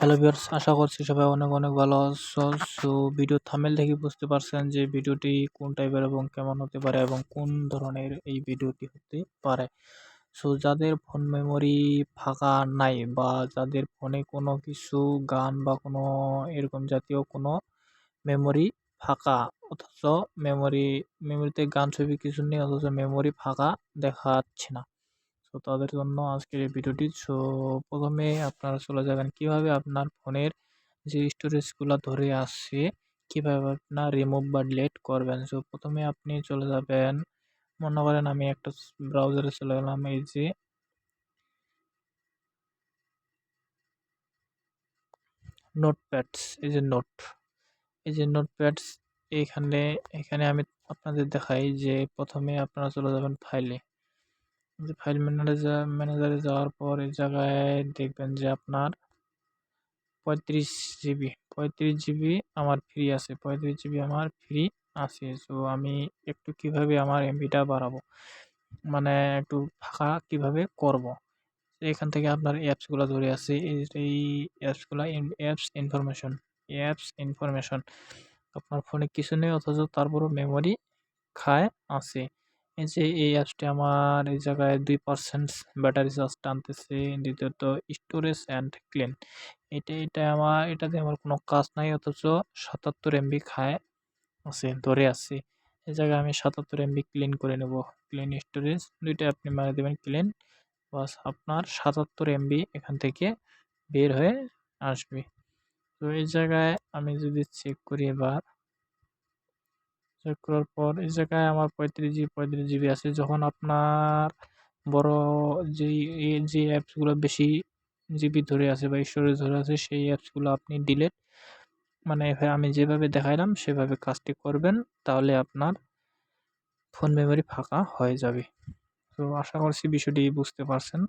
Hello viewers আশা করছি সবাই অনেক অনেক ভালো আছো। সো ভিডিও থামেল দেখে বুঝতে পারছেন যে ভিডিওটি কোন টাইপের এবং কেমন হতে পারে এবং কোন ধরনের এই ভিডিওটি হতে পারে। সো যাদের ফোন মেমোরি ফাঁকা নাই বা যাদের ফোনে কোনো কিছু, গান বা কোনো এরকম জাতীয় কোনো মেমোরি ফাঁকা, অথচ মেমোরি মেমোরিতে গান, ছবি কিছু নেই, অথচ মেমোরি ফাঁকা দেখাচ্ছে না। তাদের জন্য আজকের এই ভিডিওটি। সো, প্রথমে আপনারা চলে যাবেন কীভাবে আপনার ফোনের যে স্টোরেজগুলো ধরে আসছে, কীভাবে আপনার রিমুভ বা ডিলেট করবেন। সো, প্রথমে আপনি চলে যাবেন, মনে করেন আমি একটা ব্রাউজারে চলে গেলাম, এই যে নোটপ্যাডস এই যে নোট এই যে নোটপ্যাডস এইখানে, এখানে আমি আপনাদের দেখাই যে প্রথমে আপনারা চলে যাবেন ফাইলে যে ফাইল ম্যানেজার ম্যানেজারে যাওয়ার পর এই জায়গায় দেখবেন যে আপনার পঁয়ত্রিশ জিবি পঁয়ত্রিশ জিবি আমার ফ্রি আছে, পঁয়ত্রিশ জিবি আমার ফ্রি আছে। সো আমি একটু কীভাবে আমার এমবিটা বাড়াবো? মানে একটু ফাঁকা কীভাবে করব? এখান থেকে আপনার অ্যাপসগুলো ধরে আছে, এই অ্যাপসগুলো অ্যাপস ইনফরমেশন অ্যাপস ইনফরমেশন আপনার ফোনে কিছু নেই, অথচ তারপরও মেমোরি খায় আছে। এই যে এই অ্যাপসটি আমার এই জায়গায় দুই পার্সেন্ট ব্যাটারি চার্জ টানতেছে। দ্বিতীয়ত স্টোরেজ অ্যান্ড ক্লিন এটা এটা আমার এটাতে আমার কোনো কাজ নাই, অথচ সাতাত্তর এমবি খায়, আছে, ধরে আছে। এই জায়গায় আমি সাতাত্তর এমবি ক্লিন করে নেব। ক্লিন স্টোরেজ দুইটা আপনি মারে দেবেন ক্লিন বাস আপনার সাতাত্তর এমবি এখান থেকে বের হয়ে আসবে। তো এই জায়গায় আমি যদি চেক করি এবার চেক করার পর এই জায়গায় আমার পঁয়ত্রিশ জিবি পঁয়ত্রিশ জিবি আছে। যখন আপনার বড় যেই যে অ্যাপসগুলো বেশি জিবি ধরে আছে বা স্টোরেজ ধরে আছে, সেই অ্যাপসগুলো আপনি ডিলেট মানে আমি যেভাবে দেখাইলাম, সেভাবে কাজটি করবেন, তাহলে আপনার ফোন মেমোরি ফাঁকা হয়ে যাবে। তো আশা করছি বিষয়টি বুঝতে পারছেন।